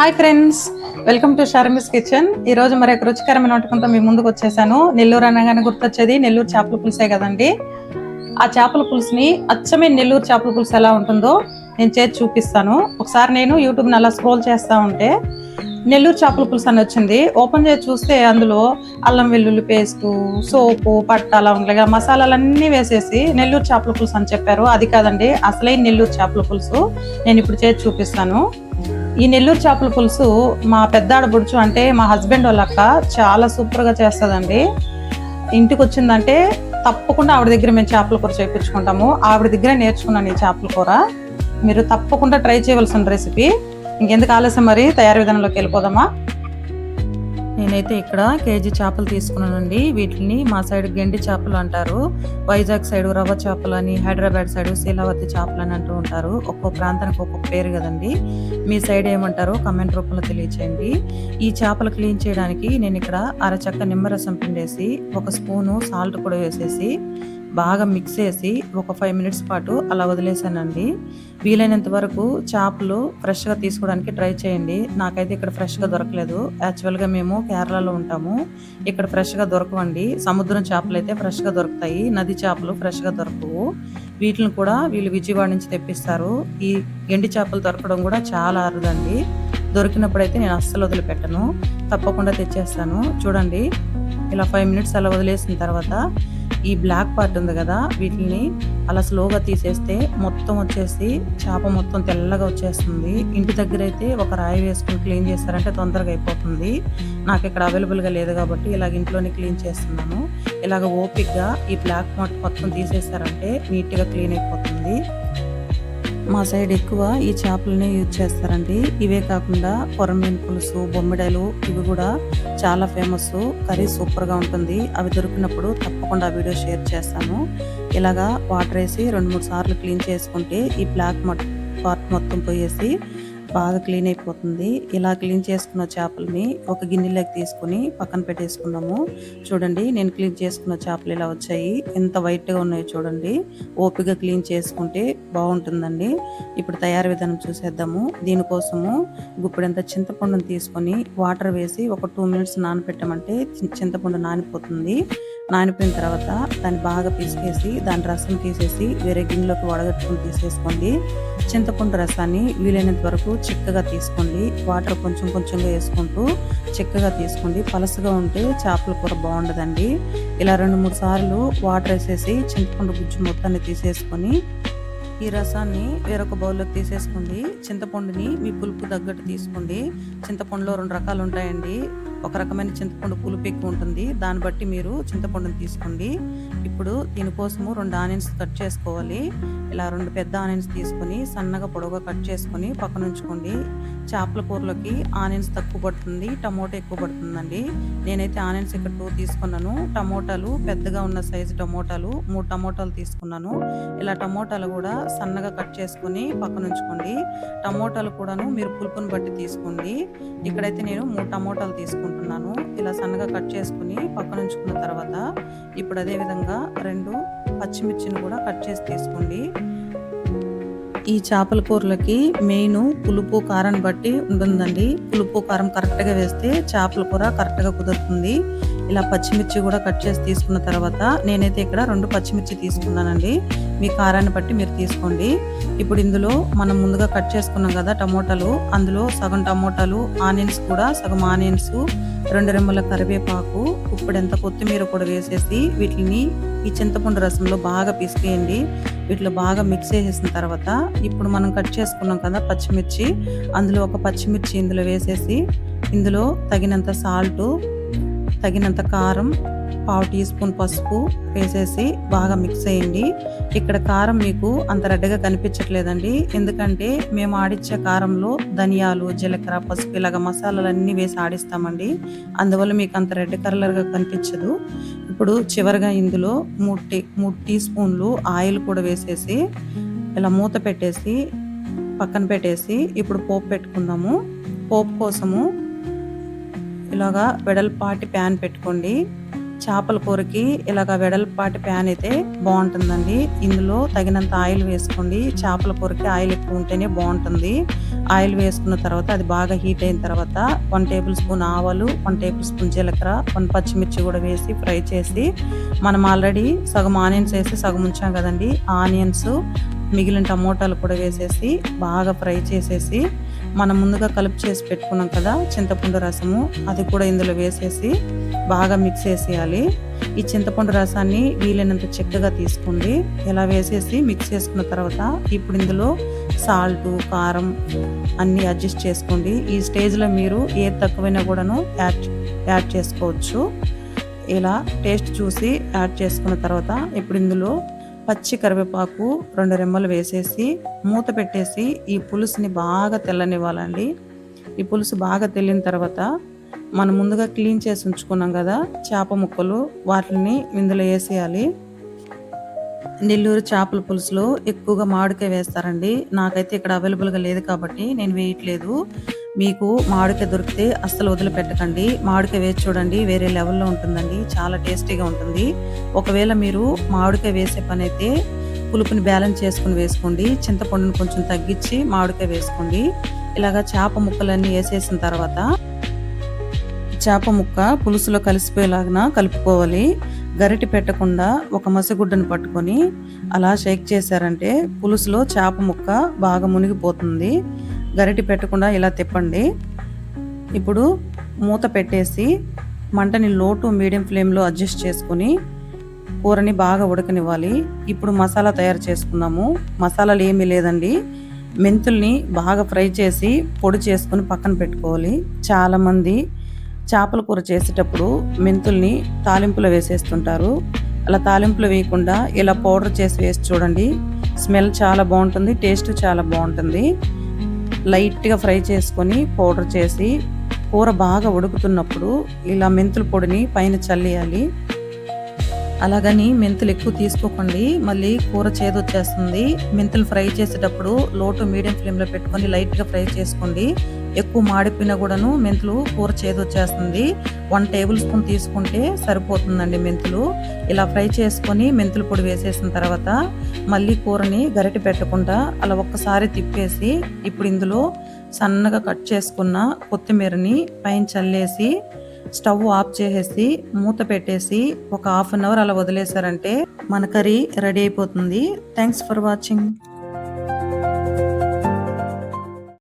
Hi friends welcome to Sharmi's kitchen. ఈ రోజు మరి ఒక రుచికరమైన వంటకంతో మీ ముందుకు వచ్చేసాను. నెల్లూరు అనగానే గుర్తొచ్చేది నెల్లూరు చేపల పులుసే కదండి. ఆ చేపల పులుసుని అచ్చమైన నెల్లూరు చేపల పులుసు ఎలా ఉంటుందో నేను చేసి చూపిస్తాను. ఒకసారి నేను యూట్యూబ్ని అలా స్క్రోల్ చేస్తూ ఉంటే నెల్లూరు చేపల పులుసు అని వచ్చింది. ఓపెన్ చేసి చూస్తే అందులో అల్లం వెల్లుల్లి పేస్టు సోపు పట్ట లవంగలుగా మసాలాలన్నీ వేసేసి నెల్లూరు చేపల పులుసు అని చెప్పారు. అది కాదండి అసలే నెల్లూరు చేపల పులుసు. నేను ఇప్పుడు చేసి చూపిస్తాను. ఈ నెల్లూరు చేపల పులుసు మా పెద్దాడ బుడుచు అంటే మా హస్బెండ్ వాళ్ళ అక్క చాలా సూపర్గా చేస్తుందండి. ఇంటికి వచ్చిందంటే తప్పకుండా ఆవిడ దగ్గర మేము చేపల కూర చేయించుకుంటాము ఆవిడ దగ్గర నేర్చుకున్నాను ఈ చేపల కూర. మీరు తప్పకుండా ట్రై చేయవలసిన రెసిపీ. ఇంకెందుకు ఆలస్యం మరి? తయారీ విధానంలోకి వెళ్ళిపోదామా? నేనైతే ఇక్కడ కేజీ చేపలు తీసుకున్నానండి. వీటిని మా సైడ్ గెండి చేపలు అంటారు. వైజాగ్ సైడ్ రవ్వ చేపలు అని హైదరాబాద్ సైడ్ శీలావతి చేపలు అని అంటూ ఉంటారు. ఒక్కో ప్రాంతానికి ఒక్కొక్క పేరు కదండి. మీ సైడ్ ఏమంటారో కమెంట్ రూపంలో తెలియచేయండి. ఈ చేపలు క్లీన్ చేయడానికి నేను ఇక్కడ అరచక్క నిమ్మరసం పిండేసి ఒక స్పూను సాల్ట్ కూడా వేసేసి బాగా మిక్స్ చేసి ఒక ఫైవ్ మినిట్స్ పాటు అలా వదిలేసానండి. వీలైనంత వరకు చేపలు ఫ్రెష్గా తీసుకోవడానికి ట్రై చేయండి. నాకైతే ఇక్కడ ఫ్రెష్గా దొరకలేదు. యాక్చువల్గా మేము కేరళలో ఉంటాము. ఇక్కడ ఫ్రెష్గా దొరకవండి. సముద్రం చేపలు అయితే ఫ్రెష్గా దొరుకుతాయి. నది చేపలు ఫ్రెష్గా దొరకవు. వీటిని కూడా వీళ్ళు విజయవాడ నుంచి తెప్పిస్తారు. ఈ ఎండి చేపలు దొరకడం కూడా చాలా అరుదండి. దొరికినప్పుడైతే నేను అస్సలు వదిలిపెట్టను. తప్పకుండా తెచ్చేస్తాను. చూడండి ఇలా ఫైవ్ మినిట్స్ అలా వదిలేసిన తర్వాత ఈ బ్లాక్ పార్ట్ ఉంది కదా వీటిని అలా స్లోగా తీసేస్తే మొత్తం వచ్చేసి చేప మొత్తం తెల్లగా వచ్చేస్తుంది. ఇంటి దగ్గర అయితే ఒక రాయి వేసుకుని క్లీన్ చేస్తారంటే తొందరగా అయిపోతుంది. నాకు ఇక్కడ అవైలబుల్గా లేదు కాబట్టి ఇలాగ ఇంట్లోనే క్లీన్ చేస్తున్నాను. ఇలాగ ఓపిక్గా ఈ బ్లాక్ పార్ట్ మొత్తం తీసేస్తారంటే నీట్గా క్లీన్ అయిపోతుంది. మా సైడ్ ఎక్కువ ఈ చేపలని యూజ్ చేస్తారండి. ఇవే కాకుండా కొరమీన్ పులుసు బొమ్మిడాయలు ఇవి కూడా చాలా ఫేమస్. కర్రీ సూపర్గా ఉంటుంది. అవి దొరికినప్పుడు తప్పకుండా వీడియో షేర్ చేస్తాను. ఇలాగా వాటర్ వేసి రెండు మూడు సార్లు క్లీన్ చేసుకుంటే ఈ బ్లాక్ పార్ట్ మొత్తం పోయేసి బాగా క్లీన్ అయిపోతుంది. ఇలా క్లీన్ చేసుకున్న చేపలని ఒక గిన్నెలోకి తీసుకుని పక్కన పెట్టేసుకున్నాము. చూడండి నేను క్లీన్ చేసుకున్న చేపలు ఇలా వచ్చాయి. ఎంత వైట్గా ఉన్నాయో చూడండి. ఓపిక క్లీన్ చేసుకుంటే బాగుంటుందండి. ఇప్పుడు తయారు విధానం చూసేద్దాము. దీనికోసము గుప్పిడంత చింతపండును తీసుకొని వాటర్ వేసి ఒక టూ మినిట్స్ నానపెట్టమంటే చింతపండు నానిపోతుంది. నానిపోయిన తర్వాత దాన్ని బాగా పిసికేసి దాని రసం తీసేసి వేరే గిన్నెలోకి వడగట్టుకుని తీసేసుకోండి. చింతపండు రసాన్ని వీలైనంత వరకు చిక్కగా తీసుకోండి. వాటర్ కొంచెం కొంచెంగా వేసుకుంటూ చిక్కగా తీసుకోండి. పలసగా ఉంటే చేపల కూర బాగుండదండి. ఇలా రెండు మూడు సార్లు వాటర్ వేసేసి చింతపండు గుజ్జు మొత్తాన్ని తీసేసుకొని ఈ రసాన్ని వేరొక బౌల్లోకి తీసేసుకోండి చింతపండుని మీ పులుపు తగ్గట్టు తీసుకోండి. చింతపండులో రెండు రకాలు ఉంటాయండి. ఒక రకమైన చింతపండు పులుపు ఎక్కువ ఉంటుంది. దాన్ని బట్టి మీరు చింతపండుని తీసుకోండి. ఇప్పుడు దీనికోసము రెండు ఆనియన్స్ కట్ చేసుకోవాలి. ఇలా రెండు పెద్ద ఆనియన్స్ తీసుకొని సన్నగా పొడవుగా కట్ చేసుకొని పక్కన ఉంచుకోండి. చేపల కూరలోకి ఆనియన్స్ తక్కువ పడుతుంది టమోటా ఎక్కువ పడుతుందండి. నేనైతే ఆనియన్స్ ఇక్కడ టూ తీసుకున్నాను. టమోటాలు పెద్దగా ఉన్న సైజు టమోటాలు మూడు టమోటాలు తీసుకున్నాను. ఇలా టమోటాలు కూడా సన్నగా కట్ చేసుకొని పక్కన ఉంచుకోండి. టమోటాలు కూడాను మీరు పులుపుని బట్టి తీసుకోండి. ఇక్కడైతే నేను మూడు టమోటాలు తీసుకుంటున్నాను. ఇలా సన్నగా కట్ చేసుకుని పక్కన ఉంచుకున్న తర్వాత ఇప్పుడు అదేవిధంగా రెండు పచ్చిమిర్చిని కూడా కట్ చేసి తీసుకోండి. ఈ చేపల కూరలకి మెయిన్ పులుపు కారం బట్టి ఉంటుందండి. పులుపు కారం కరెక్ట్గా వేస్తే చేపల కూర కరెక్ట్గా కుదురుతుంది. ఇలా పచ్చిమిర్చి కూడా కట్ చేసి తీసుకున్న తర్వాత నేనైతే ఇక్కడ రెండు పచ్చిమిర్చి తీసుకున్నానండి. మీ కారాన్ని బట్టి మీరు తీసుకోండి. ఇప్పుడు ఇందులో మనం ముందుగా కట్ చేసుకున్నాం కదా టమోటాలు అందులో సగం టమోటాలు ఆనియన్స్ కూడా సగం ఆనియన్స్ రెండు రెమ్మల కరివేపాకు ఎంత కొత్తిమీర కూడా వేసేసి వీటిని ఈ చింతపండు రసంలో బాగా పిసికేయండి. వీటిలో బాగా మిక్స్ చేసేసిన తర్వాత ఇప్పుడు మనం కట్ చేసుకున్నాం కదా పచ్చిమిర్చి అందులో ఒక పచ్చిమిర్చి ఇందులో వేసేసి ఇందులో తగినంత సాల్ట్ తగినంత కారం పావు టీ స్పూన్ పసుపు వేసేసి బాగా మిక్స్ చేయండి. ఇక్కడ కారం మీకు అంత రెడ్డగా కనిపించట్లేదండి. ఎందుకంటే మేము ఆడిచ్చే కారంలో ధనియాలు జీలకర్ర పసుపు ఇలాగ మసాలాలన్నీ వేసి ఆడిస్తామండి. అందువల్ల మీకు అంత రెడ్ కలర్గా కనిపించదు. ఇప్పుడు చివరిగా ఇందులో మూడు టీ మూడు టీ స్పూన్లు ఆయిల్ కూడా వేసేసి ఇలా మూత పెట్టేసి పక్కన పెట్టేసి ఇప్పుడు పోపు పెట్టుకుందాము. పోపు కోసము ఇలాగా వెడల్పాటి ప్యాన్ పెట్టుకోండి. చేపల కూరకి ఇలాగ వెడల్పాటి ప్యాన్ అయితే బాగుంటుందండి. ఇందులో తగినంత ఆయిల్ వేసుకోండి. చేపల కూరకి ఆయిల్ ఎక్కువ ఉంటేనే బాగుంటుంది. ఆయిల్ వేసుకున్న తర్వాత అది బాగా హీట్ అయిన తర్వాత వన్ టేబుల్ స్పూన్ ఆవాలు వన్ టేబుల్ స్పూన్ జీలకర్ర వన్ పచ్చిమిర్చి కూడా వేసి ఫ్రై చేసి మనం ఆల్రెడీ సగం ఆనియన్స్ వేసి సగం ఉంచాం కదండి. ఆనియన్స్ మిగిలిన టమోటాలు కూడా వేసేసి బాగా ఫ్రై చేసేసి మనం ముందుగా కలుపు చేసి పెట్టుకున్నాం కదా చింతపండు రసము అది కూడా ఇందులో వేసేసి బాగా మిక్స్ చేసేయాలి. ఈ చింతపండు రసాన్ని వీలైనంత చక్కగా తీసుకోండి. ఇలా వేసేసి మిక్స్ చేసుకున్న తర్వాత ఇప్పుడు ఇందులో సాల్ట్ కారం అన్నీ అడ్జస్ట్ చేసుకోండి. ఈ స్టేజ్లో మీరు ఏది తక్కువైనా కూడాను యాడ్ యాడ్ చేసుకోవచ్చు. ఇలా టేస్ట్ చూసి యాడ్ చేసుకున్న తర్వాత ఇప్పుడు ఇందులో పచ్చి కరివేపాకు రెండు రెమ్మలు వేసేసి మూత పెట్టేసి ఈ పులుసుని బాగా తెల్లనివ్వాలండి. ఈ పులుసు బాగా తెల్లిన తర్వాత మనం ముందుగా క్లీన్ చేసి ఉంచుకున్నాం కదా చేప ముక్కలు వాటిని ఇందులో వేసేయాలి. నెల్లూరు చేపల పులుసులో ఎక్కువగా మామిడికాయ వేస్తారండి. నాకైతే ఇక్కడ అవైలబుల్గా లేదు కాబట్టి నేను వేయట్లేదు. మీకు మామిడికాయ దొరికితే అస్సలు వదిలిపెట్టకండి. మామిడికాయ వేసి చూడండి వేరే లెవెల్లో ఉంటుందండి. చాలా టేస్టీగా ఉంటుంది. ఒకవేళ మీరు మామిడికాయ వేసే పని అయితే పులుపుని బ్యాలెన్స్ చేసుకుని వేసుకోండి. చింతపండుని కొంచెం తగ్గించి మామిడికాయ వేసుకోండి. ఇలాగా చేప ముక్కలన్నీ వేసేసిన తర్వాత చేప ముక్క పులుసులో కలిసిపోయేలాగా కలుపుకోవాలి. గరిటి పెట్టకుండా ఒక మసిగుడ్డను పట్టుకొని అలా షేక్ చేశారంటే పులుసులో చేప ముక్క బాగా మునిగిపోతుంది. గరిటి పెట్టకుండా ఇలా తిప్పండి. ఇప్పుడు మూత పెట్టేసి మంటని లో టు మీడియం ఫ్లేమ్లో అడ్జస్ట్ చేసుకుని కూరని బాగా ఉడకనివ్వాలి. ఇప్పుడు మసాలా తయారు చేసుకుందాము. మసాలాలు ఏమీ లేదండి. మెంతుల్ని బాగా ఫ్రై చేసి పొడి చేసుకుని పక్కన పెట్టుకోవాలి. చాలామంది చేపల కూర చేసేటప్పుడు మెంతుల్ని తాలింపులో వేసేస్తుంటారు. అలా తాలింపులు వేయకుండా ఇలా పౌడర్ చేసి వేసి చూడండి. స్మెల్ చాలా బాగుంటుంది టేస్ట్ చాలా బాగుంటుంది. లైట్గా ఫ్రై చేసుకొని పౌడర్ చేసి కూర బాగా ఉడుకుతున్నప్పుడు ఇలా మెంతుల పొడిని పైన చల్లేయాలి. అలాగని మెంతులు ఎక్కువ తీసుకోకండి. మళ్ళీ కూర చేదొచ్చేస్తుంది. మెంతులు ఫ్రై చేసేటప్పుడు లో టు మీడియం ఫ్లేమ్లో పెట్టుకొని లైట్గా ఫ్రై చేసుకోండి. ఎక్కువ మాడిపోయినా కూడాను మెంతులు కూర చేదొచ్చేస్తుంది వన్ టేబుల్ స్పూన్ తీసుకుంటే సరిపోతుందండి మెంతులు. ఇలా ఫ్రై చేసుకొని మెంతుల పొడి వేసేసిన తర్వాత మళ్ళీ కూరని గరిటె పెట్టకుండా అలా ఒక్కసారి తిప్పేసి ఇప్పుడు ఇందులో సన్నగా కట్ చేసుకున్న కొత్తిమీరని పైన చల్లేసి స్టవ్ ఆఫ్ చేసేసి మూత పెట్టేసి ఒక హాఫ్ అన్ అవర్ అలా వదిలేసారంటే మన కర్రీ రెడీ అయిపోతుంది. Thanks for watching.